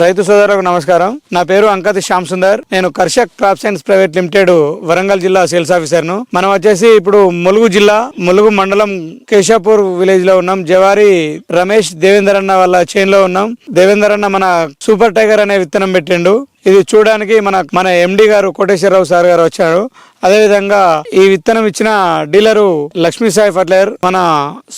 రైతు సోదరులకు నమస్కారం. నా పేరు అంకతి శ్యామ్ సుందర్. నేను Karshak crop science private limited Warangal జిల్లా సేల్స్ ఆఫీసర్ను మనం వచ్చేసి ఇప్పుడు ములుగు జిల్లా ములుగు మండలం కేశాపూర్ విలేజ్లో ఉన్నాం. జవారి రమేష్ దేవేందర్ అన్న వాళ్ళ చైన్లో ఉన్నాం. దేవేందర్ అన్న మన సూపర్ టైగర్ అనే విత్తనం పెట్టిండు. ఇది చూడడానికి మన మన ఎండి గారు కోటేశ్వరరావు సార్ గారు వచ్చారు. అదేవిధంగా ఈ విత్తనం ఇచ్చిన డీలరు లక్ష్మీ సాయి ఫర్టిలైజర్ మన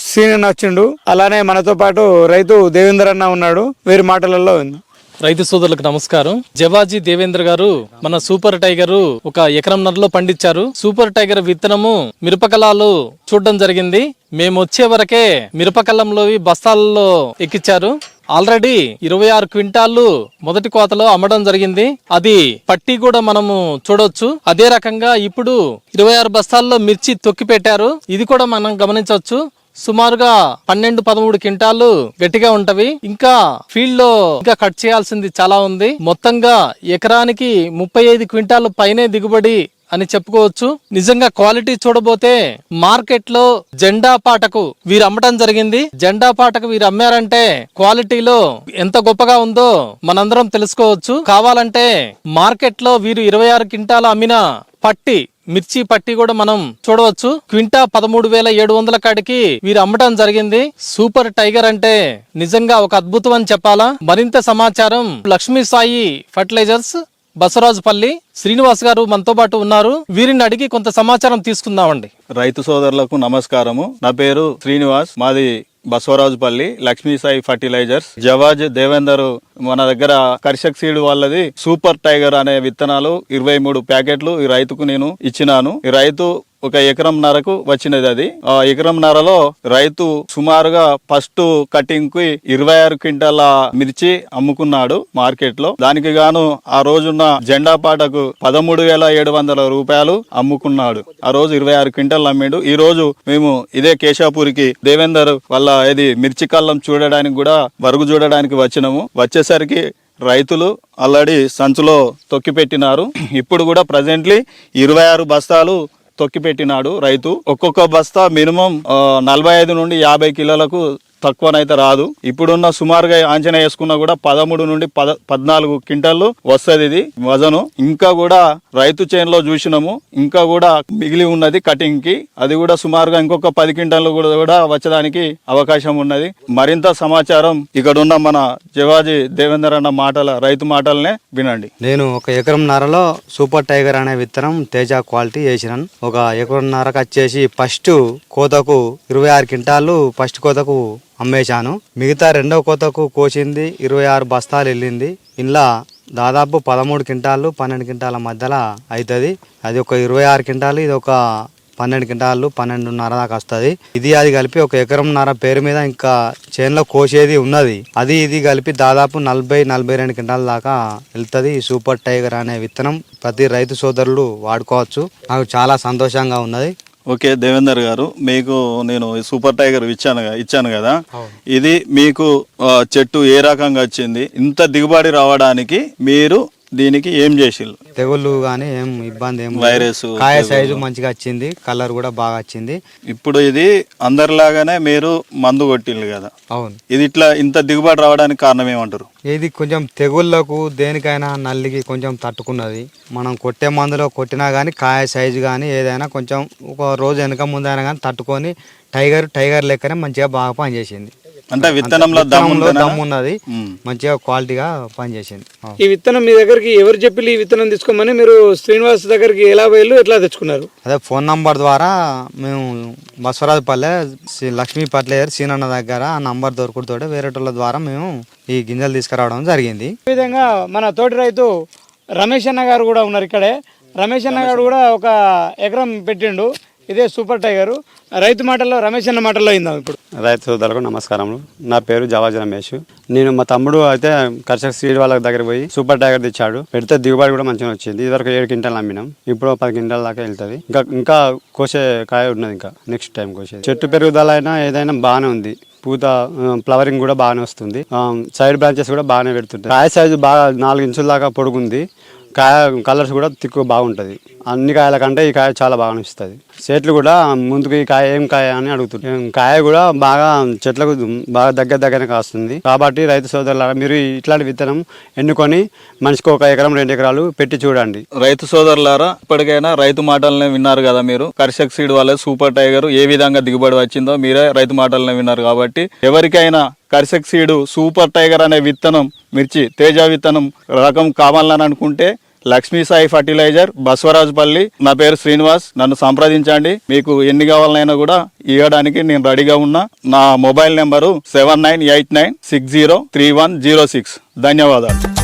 సీనియర్ వచ్చిండు. అలానే మనతో పాటు రైతు దేవేందర్ అన్న ఉన్నాడు. వీరి మాటలలో ఉంది రైతు సోదరులకు నమస్కారం. జవాజీ దేవేంద్ర గారు మన సూపర్ టైగర్ ఒక ఎకరం ఎకరంన్నరలో పండించారు. సూపర్ టైగర్ విత్తనము మిరపకలాలు చూడడం జరిగింది. మేము వచ్చే వరకే మిరపకల్లంలో బస్తాలలో ఎక్కిచ్చారు. ఆల్రెడీ ఇరవై ఆరు క్వింటాళ్ళు మొదటి కోతలో అమ్మడం జరిగింది. అది పట్టి కూడా మనము చూడొచ్చు. అదే రకంగా ఇప్పుడు ఇరవై ఆరు బస్తాల్లో మిర్చి తొక్కి పెట్టారు ఇది కూడా మనం గమనించవచ్చు. సుమారుగా పన్నెండు పదమూడు క్వింటాలు గట్టిగా ఉంటవి. ఇంకా ఫీల్డ్లో ఇంకా కట్ చేయాల్సింది చాలా ఉంది. మొత్తంగా ఎకరానికి ముప్పై ఐదు క్వింటాలు పైనే దిగుబడి అని చెప్పుకోవచ్చు. నిజంగా క్వాలిటీ చూడబోతే మార్కెట్లో జెండా పాటకు వీరు అమ్మటం జరిగింది. జెండా పాటకు వీరు అమ్మారంటే క్వాలిటీలో ఎంత గొప్పగా ఉందో మనందరం తెలుసుకోవచ్చు. కావాలంటే మార్కెట్లో వీరు ఇరవై ఆరు క్వింటాలు అమ్మిన పట్టి మిర్చి పట్టి కూడా మనం చూడవచ్చు. క్వింటా పదమూడు వేల ఏడు వందల కాడికి వీరు అమ్మటం జరిగింది. సూపర్ టైగర్ అంటే నిజంగా ఒక అద్భుతం అని చెప్పాలా? మరింత సమాచారం లక్ష్మీ సాయి ఫర్టిలైజర్స్ బసవరాజుపల్లి శ్రీనివాస్ గారు మనతో పాటు ఉన్నారు. వీరిని అడిగి కొంత సమాచారం తీసుకుందామండి. రైతు సోదరులకు నమస్కారము. నా పేరు శ్రీనివాస్ మాది బసవరాజుపల్లి లక్ష్మీ సాయి ఫర్టిలైజర్స్. జవాజ్ దేవేందర్ మన దగ్గర కర్షక్ సీడ్ వాళ్ళది. సూపర్ టైగర్ అనే విత్తనాలు ఇరవై మూడు ప్యాకెట్లు ఈ రైతుకు నేను ఇచ్చినాను. ఈ రైతు ఒక ఎకరం నరకు వచ్చినది అది. ఆ ఎకరం నరలో రైతు సుమారుగా ఫస్ట్ కటింగ్కి ఇరవై ఆరు క్వింటాల మిర్చి అమ్ముకున్నాడు మార్కెట్లో దానికి గాను ఆ రోజున్న జెండా పాటకు పదమూడు వేల ఏడు వందల రూపాయలు అమ్ముకున్నాడు. ఆ రోజు ఇరవై ఆరు క్వింటాలు అమ్మాడు. ఈ రోజు మేము ఇదే కేశాపూరికి దేవేందర్ వాళ్ళ ఇది మిర్చి కళ్ళం చూడడానికి కూడా వరుగు చూడడానికి వచ్చినాము. వచ్చేసరికి రైతులు ఆల్రెడీ సంచులో తొక్కి పెట్టినారు ఇప్పుడు కూడా ప్రజెంట్లీ ఇరవై ఆరు బస్తాలు తొక్కిపెట్టినాడు రైతు. ఒక్కొక్క బస్తా మినిమం నలభై ఐదు నుండి యాభై కిలోలకు తక్కువనైతే రాదు. ఇప్పుడున్న సుమారుగా అంచనా వేసుకున్నా కూడా పదమూడు నుండి పద పద్నాలుగు క్వింటాలు వస్తుంది ఇది వజను. ఇంకా కూడా రైతు చేనులో చూసినాము. ఇంకా కూడా మిగిలి ఉన్నది కటింగ్కి అది కూడా సుమారుగా ఇంకొక పది క్వింటాలు కూడా కూడా వచ్చడానికి అవకాశం ఉన్నది. మరింత సమాచారం ఇక్కడ ఉన్న మన జవాజీ దేవేందర్ అన్న మాటల రైతు మాటలనే వినండి. నేను ఒక ఎకరం నరలో సూపర్ టైగర్ అనే విత్తనం తేజ క్వాలిటీ వేసినాను. ఒక ఎకరం నరకు వచ్చేసి ఫస్ట్ కోతకు ఇరవై ఆరు క్వింటాలు ఫస్ట్ కోతకు అమ్మేశాను. మిగతా రెండో కోతకు కోసింది ఇరవై ఆరు బస్తాలు వెళ్ళింది. ఇంట్లో దాదాపు పదమూడు క్వింటాలు పన్నెండు క్వింటాల మధ్యలో అవుతుంది అది ఒక ఇరవై ఆరు క్వింటాలు ఇది ఒక పన్నెండు క్వింటాలు పన్నెండున్నర దాకా వస్తుంది. ఇది అది కలిపి ఒక ఎకరంన్నర పేరు మీద ఇంకా చేనులో కోసేది ఉన్నది. అది ఇది కలిపి దాదాపు నలభై నలభై రెండు క్వింటాల దాకా వెళ్తుంది ఈ సూపర్ టైగర్ అనే విత్తనం. ప్రతి రైతు సోదరులు వాడుకోవచ్చు. నాకు చాలా సంతోషంగా ఉన్నది. ఓకే దేవేందర్ గారు మీకు నేను సూపర్ టైగర్ ఇచ్చాను ఇచ్చాను కదా. ఇది మీకు చెట్టు ఏ రకంగా వచ్చింది ఇంత దిగుబడి రావడానికి మీరు దీనికి ఏం చేసిల్లు తెగుళ్ళు కానీ ఏం ఇబ్బంది ఏం. వైరస్ కాయ సైజు మంచిగా వచ్చింది కలర్ కూడా బాగా వచ్చింది. ఇప్పుడు ఇది అందరిలాగానే మీరు మందు కొట్టిల్లు కదా. అవును. ఇది ఇట్లా ఇంత దిగుబడి రావడానికి కారణం ఏమంటారు? ఇది కొంచెం తెగుళ్ళకు దేనికైనా నల్లికి కొంచెం తట్టుకున్నది. మనం కొట్టే మందులో కొట్టినా కానీ కాయ సైజు కానీ ఏదైనా కొంచెం ఒక రోజు వెనక ముందైనా కానీ తట్టుకొని టైగర్ టైగర్ లెక్కనే మంచిగా బాగా పనిచేసింది. అంటే విత్తనంలో దమ్ము ఉన్నది. మంచిగా క్వాలిటీగా పనిచేసింది. ఈ విత్తనం మీ దగ్గరికి ఎవరు చెప్పి ఈ విత్తనం తీసుకోమని మీరు శ్రీనివాస్ దగ్గరికి ఎలా పోయిల్లు ఎట్లా తెచ్చుకున్నారు? అదే ఫోన్ నంబర్ ద్వారా మేము బసవరాజపల్లె శ్రీ లక్ష్మీ పట్లేయర్ సీనన్న దగ్గర ఆ నంబర్ దొరుకుతుంటే వేరేటోళ్ళ ద్వారా మేము ఈ గింజలు తీసుకురావడం జరిగింది. ఈ విధంగా మన తోటి రైతు రమేష్ అన్న గారు కూడా ఉన్నారు ఇక్కడే. రమేష్ అన్న గారు కూడా ఒక ఎకరం పెట్టిండు. ఇదే సూపర్ టైగర్. రైతు మాటల్లో రమేష్ అన్న మాటల్లో ఇందాం ఇప్పుడు. రైతు సోదరులకు నమస్కారం నా పేరు జవాజ్ రమేష్. నేను మా తమ్ముడు అయితే కర్షక సీడ్ వాళ్ళ దగ్గర పోయి సూపర్ టైగర్ తెచ్చాడు. పెడితే దిగుబడి కూడా మంచిగా వచ్చింది. ఇదివరకు ఏడు క్వింటాలు అమ్మినాం. ఇప్పుడు పది క్వింటాల దాకా వెళ్తుంది. ఇంకా ఇంకా కోసే కాయ ఉన్నది ఇంకా. నెక్స్ట్ టైం కోసే చెట్టు పెరుగుదల అయినా ఏదైనా బాగానే ఉంది. పూత ఫ్లవరింగ్ కూడా బాగానే వస్తుంది. సైడ్ బ్రాంచెస్ కూడా బాగానే పెడుతుంటాయి కాయ సైజు బాగా నాలుగు ఇంచుల దాకా పొడుగుంది. కాయ కలర్స్ కూడా తిక్కు బాగుంటుంది. అన్ని కాయల కంటే ఈ కాయ చాలా బాగా అనిపిస్తుంది చెట్లు కూడా ముందుకు ఈ కాయ ఏం కాయ అని అడుగుతుంది కాయ కూడా బాగా చెట్లకు బాగా దగ్గర దగ్గర కాస్తుంది. కాబట్టి రైతు సోదరులారా మీరు ఇట్లాంటి విత్తనం ఎన్నుకొని మనిషికి ఒక ఎకరం రెండు ఎకరాలు పెట్టి చూడండి. రైతు సోదరులారా ఇప్పటికైనా రైతు మాటలనే విన్నారు కదా మీరు. కర్షక్ సీడ్ వాళ్ళ సూపర్ టైగర్ ఏ విధంగా దిగుబడి వచ్చిందో మీరే రైతు మాటలనే విన్నారు కాబట్టి ఎవరికైనా కర్షక్ సీడు సూపర్ టైగర్ అనే విత్తనం మిర్చి తేజ విత్తనం రకం కావాలని అనుకుంటే లక్ష్మీ సాయి ఫర్టిలైజర్ బసవరాజుపల్లి. నా పేరు శ్రీనివాస్. నన్ను సంప్రదించండి. మీకు ఎన్ని కావాలనైనా కూడా ఇవ్వడానికి నేను రెడీగా ఉన్నా. నా mobile number seven nine eight nine six zero three one zero six. ధన్యవాదాలు.